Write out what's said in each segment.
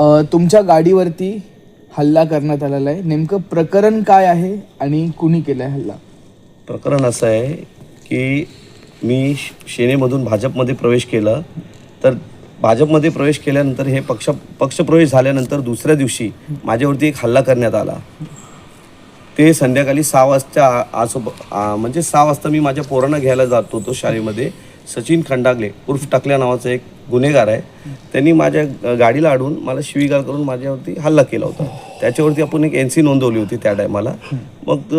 तुमच्या गाडीवरती हल्ला करण्यात आलेला आहे. नेमकं प्रकरण काय आहे आणि कुणी केलं आहे हल्ला? प्रकरण असं आहे की मी श- सेनेमधून भाजपमध्ये प्रवेश केला. तर भाजपमध्ये प्रवेश केल्यानंतर हे पक्ष पक्षप्रवेश झाल्यानंतर दुसऱ्या दिवशी माझ्यावरती एक हल्ला करण्यात आला. ते संध्याकाळी सहा वाजता आसोब म्हणजे सहा वाजता मी माझ्या पोरांना घ्यायला जात होतो शाळेमध्ये. सचिन खंडागले उर्फ टाकल्या नावाचा एक गुन्हेगार आहे. त्यांनी माझ्या गाडीला अडून मला शिवीगाळ करून माझ्यावरती हल्ला केला होता. त्याच्यावरती आपण एक एन सी नोंदवली होती त्या टायमाला. मग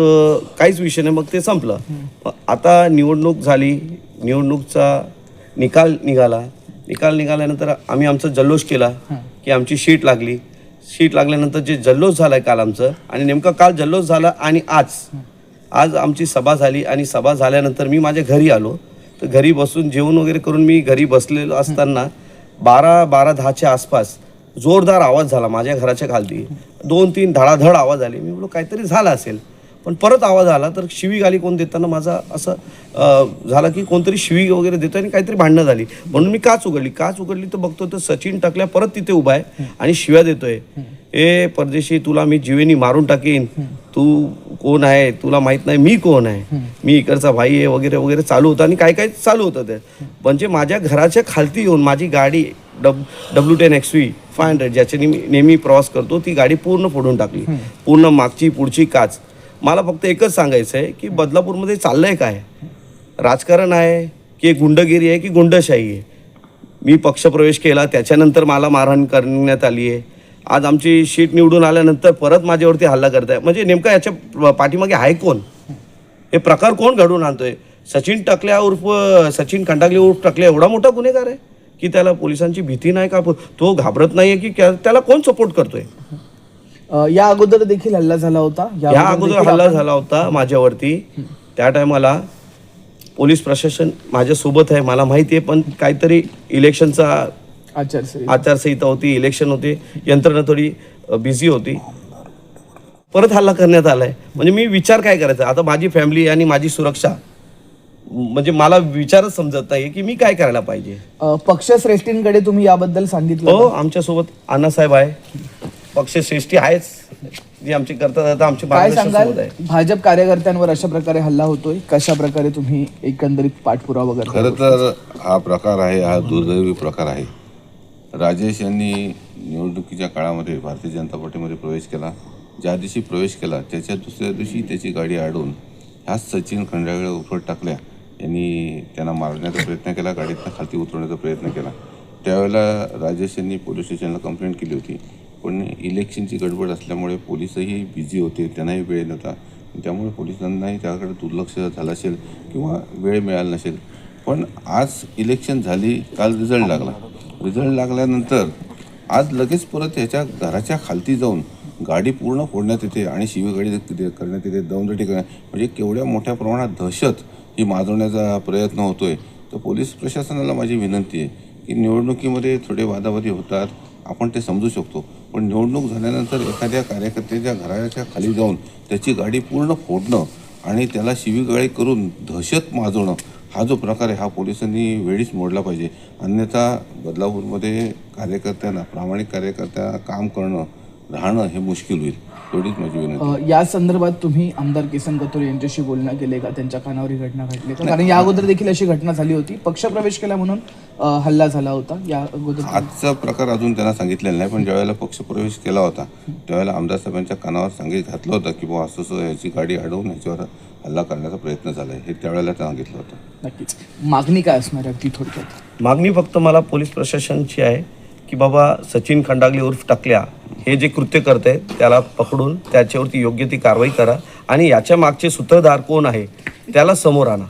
काहीच विषय नाही. मग ते संपलं. मग आता निवडणूक झाली. निवडणूकचा निकाल निघाला. निकाल निघाल्यानंतर आम्ही आमचा जल्लोष केला की आमची शीट लागली. शीट लागल्यानंतर जे जल्लोष झाला आहे काल आमचं आणि नेमका काल जल्लोष झाला आणि आज. आज आमची सभा झाली आणि सभा झाल्यानंतर मी माझ्या घरी आलो. तर घरी बसून जेवण वगैरे करून मी घरी बसलेलो असताना बारा बारा दहाच्या आसपास जोरदार आवाज झाला माझ्या घराच्या खालती. दोन तीन धडाधड आवाज आले. मी बोलो काहीतरी झालं असेल. पण परत आवाज आला तर शिवी गाली कोण देताना माझा असं झाला झालं की कोणतरी शिवी वगैरे देतो आणि काहीतरी भांडणं झाली. म्हणून मी काच उघडली. काच उघडली तर बघतो तर सचिन टाकल्या परत तिथे उभा आहे आणि शिव्या देतोय. ए परदेशी तुला मी जीवेनी मारून टाकेन. तू कोण आहे? तुला माहीत नाही मी कोण आहे? मी इकडचा भाई आहे वगैरे वगैरे चालू होतं आणि काय काय चालू होतं ते? म्हणजे माझ्या घराच्या खालती येऊन माझी गाडी डब W ten X V five hundred ज्याच्याने मी नेहमी प्रवास करतो ती गाडी पूर्ण फोडून टाकली. पूर्ण मागची पुढची काच. मला फक्त एकच सांगायचं आहे की बदलापूरमध्ये चाललंय काय? राजकारण आहे की गुंडगिरी आहे की गुंडशाही आहे? मी पक्षप्रवेश केला त्याच्यानंतर मला मारहाण करण्यात आली आहे. आज आमची शीट निवडून आल्यानंतर परत माझ्यावरती हल्ला करताय. म्हणजे नेमका याच्या पाठीमागे आहे कोण? हे प्रकार कोण घडवून आणतोय? सचिन टकल्या उर्फ सचिन खंडागले उर्फ टकल्या एवढा मोठा गुन्हेगार आहे की त्याला पोलिसांची भीती नाही का? तो घाबरत नाहीये की त्याला कोण सपोर्ट करतोय? या अगोदर देखील हल्ला झाला होता. या अगोदर हल्ला झाला होता माझ्यावरती. त्या टायमाला पोलीस प्रशासन माझ्यासोबत आहे मला माहिती आहे पण काहीतरी इलेक्शनचा आचारसंहिता. आचारसंहिता होती इलेक्शन होते यंत्रणा थोडी बिझी होती. परत हल्ला करण्यात आलाय. म्हणजे मी विचार काय करायचा? आता माझी फॅमिली आणि माझी सुरक्षा म्हणजे मला विचारच समजत नाही की मी काय करायला पाहिजे. पक्षश्रेष्ठींकडे तुम्ही याबद्दल सांगितलं हो आमच्यासोबत अण्णासाहेब आहे. पक्षश्रेष्ठी आहेच. जी आमची करतात आता आमचे काय सांगाल? भाजप कार्यकर्त्यांवर अशा प्रकारे हल्ला होतोय? कशा प्रकारे तुम्ही एकंदरीत पाठपुरावा करता? खरं तर हा प्रकार आहे हा दुर्दैवी प्रकार आहे. राजेश यांनी निवडणुकीच्या काळामध्ये भारतीय जनता पार्टीमध्ये प्रवेश केला. ज्या दिवशी प्रवेश केला त्याच्या दुसऱ्या दिवशी त्याची गाडी अडवून ह्याच सचिन खंडागळे उफट टाकल्या. यांनी त्यांना मारण्याचा प्रयत्न केला गाडीतनं खालती उतरवण्याचा प्रयत्न केला. त्यावेळेला राजेश यांनी पोलीस स्टेशनला कंप्लेंट केली होती. पण इलेक्शनची गडबड असल्यामुळे पोलीसही बिझी होते त्यांनाही वेळ नव्हता. त्यामुळे पोलिसांनाही त्याकडे दुर्लक्ष झालं असेल किंवा वेळ मिळाला नसेल. पण आज इलेक्शन झाली काल रिझल्ट लागला. रिझल्ट लागल्यानंतर आज लगेच परत याच्या घराच्या खालती जाऊन गाडी पूर्ण फोडण्यात येते आणि शिवीगाडी करण्यात येते. दमदटी करण्यात म्हणजे केवढ्या मोठ्या प्रमाणात दहशत ही माजवण्याचा प्रयत्न होतोय. तर पोलीस प्रशासनाला माझी विनंती आहे की निवडणुकीमध्ये थोडे वादावादी होतात. आपण ते समजू शकतो. पण निवडणूक झाल्यानंतर एखाद्या कार्यकर्त्याच्या घराच्या खाली जाऊन त्याची गाडी पूर्ण फोडणं आणि त्याला शिवीगाळी करून दहशत माजवणं हा जो प्रकार आहे हा पोलिसांनी वेळीच मोडला पाहिजे. अन्यथा बदलापूरमध्ये कार्यकर्त्यांना प्रामाणिक कार्यकर्त्यांना काम करणं राहणं हे मुश्किल होईल. एवढीच माझी विनंती अ, या संदर्भात तुम्ही आमदार किसन कथोरे यांच्याशी बोलणं केले का? त्यांच्या कानावर ही घटना घडली का? कारण या अगोदर देखील अशी घटना झाली होती. पक्षप्रवेश केला म्हणून हल्ला झाला होता. या अगोदर आजचा प्रकार अजून त्यांना सांगितलेला नाही पण ज्यावेळेला पक्षप्रवेश केला होता त्यावेळेला आमदार साहेबांच्या कानावर सांगित घातलं होतं की बुवा असं याची गाडी अडवून याच्यावर हल्ला करण्याचा प्रयत्न झाला आहे हे त्यावेळेला सांगितलं होतं. नक्कीच. मागणी काय असणार आहे अगदी थोडक्यात? मागणी फक्त मला पोलीस प्रशासनची आहे की बाबा सचिन खंडागले उर्फ टाकल्या हे जे कृत्य करत आहेत त्याला पकडून त्याच्यावरती योग्य ती कारवाई करा. आणि याच्या मागचे सूत्रधार कोण आहे त्याला समोर आणा.